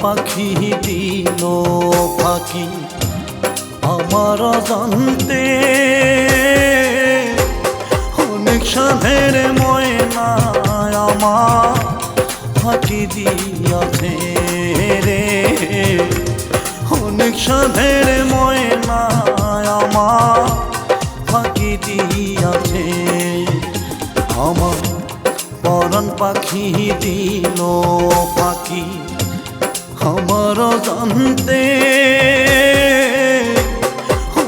ফাঁকি আমার জানতে অনেক সাধের ময়না আমার ফাঁকি দিয়াছে রে। অনেক সাধের ময়না আমার ফাঁকি দিয়াছে। আমার পরন পাখি দিল পাখি আমার জানতে।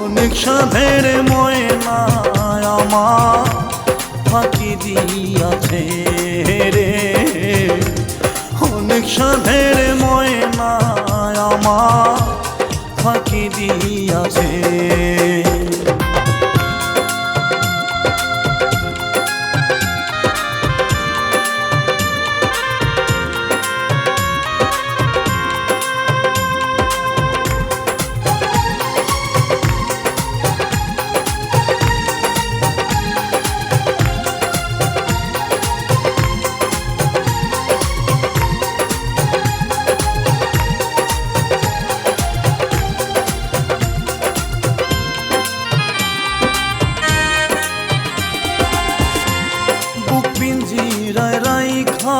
অনেক সাধের ময়না আমার ফাঁকি দিয়াছে রে। অনেক সাধের ময়না রাইখা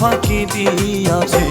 ফাঁকি দিয়াছে।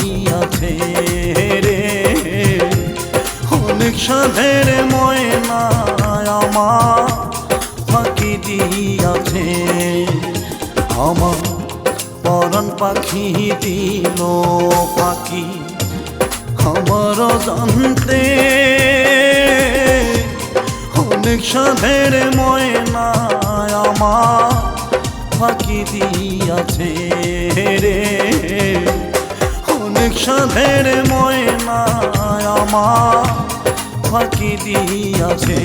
দিয়াছে রে। অনেক সাধের ময়না আমার ফাঁকি দিয়াছে। আমার পরন পাখি দিল পাখি আমার জানতে। অনেক সাধের ময়না আমার ফাঁকি দিয়াছে রে। সাধের ময়না আমার ফাঁকি দিয়াছে।